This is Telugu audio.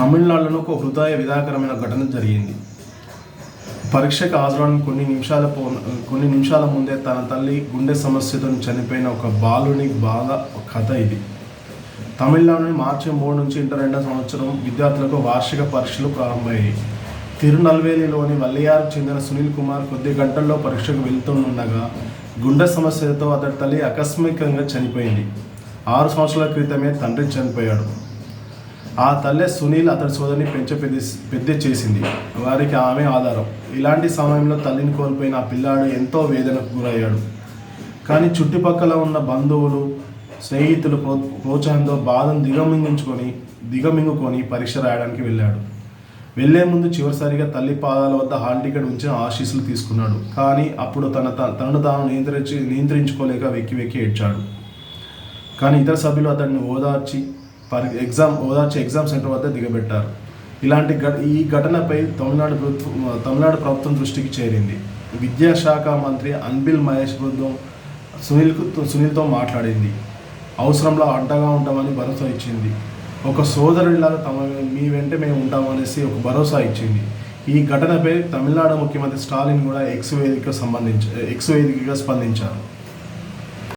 తమిళనాడులో ఒక హృదయ విధాకరమైన ఘటన జరిగింది. పరీక్షకు హాజరైన కొన్ని నిమిషాల కొన్ని నిమిషాల ముందే తన తల్లి గుండె సమస్యతో చనిపోయిన ఒక బాలుని బాధ కథ ఇది. తమిళనాడుని మార్చి మూడు నుంచి ఇంటర్ రెండో సంవత్సరం విద్యార్థులకు వార్షిక పరీక్షలు ప్రారంభమయ్యాయి. తిరునల్వేలిలోని వల్లియార్కు చెందిన సునీల్ కుమార్ కొద్ది గంటల్లో పరీక్షకు వెళ్తుండగా గుండె సమస్యతో అతడి తల్లి ఆకస్మికంగా చనిపోయింది. ఆరు సంవత్సరాల క్రితమే తండ్రి చనిపోయాడు. ఆ తల్లే సునీల్ అతడి సోదరిని పెంచ పెద్ద పెద్ద చేసింది. వారికి ఆమె ఆధారం. ఇలాంటి సమయంలో తల్లిని కోల్పోయిన ఆ పిల్లాడు ఎంతో వేదనకు గురయ్యాడు. కానీ చుట్టుపక్కల ఉన్న బంధువులు స్నేహితులు ప్రో ప్రోత్సాహంతో బాధను దిగమింగుకొని దిగమింగుకొని పరీక్ష రాయడానికి వెళ్ళాడు. వెళ్ళే ముందు చివరిసారిగా తల్లి పాదాల వద్ద హాల్ టికెట్ ఉంచిన ఆశీస్సులు తీసుకున్నాడు. కానీ అప్పుడు తన తనను తాను నియంత్రించి నియంత్రించుకోలేక వెక్కి వెక్కి ఏడ్చాడు. కానీ ఇతర సభ్యులు అతన్ని ఓదార్చి పరి ఎగ్జామ్ ఓదార్చి ఎగ్జామ్ సెంటర్ వద్ద దిగబెట్టారు. ఇలాంటి ఘట ఈ ఘటనపై తమిళనాడు ప్రభుత్వం తమిళనాడు ప్రభుత్వం దృష్టికి చేరింది. విద్యాశాఖ మంత్రి అన్బిల్ మహేష్ బృందం సునీల్కు సునీల్తో మాట్లాడింది. అవసరంలో అడ్డగా ఉంటామని భరోసా ఇచ్చింది. ఒక సోదరుడిలాగా తమ మీ వెంట మేము ఉంటామనేసి ఒక భరోసా ఇచ్చింది. ఈ ఘటనపై తమిళనాడు ముఖ్యమంత్రి స్టాలిన్ కూడా ఎక్స్ వేదిక సంబంధించి ఎక్స్ వేదికగా స్పందించారు.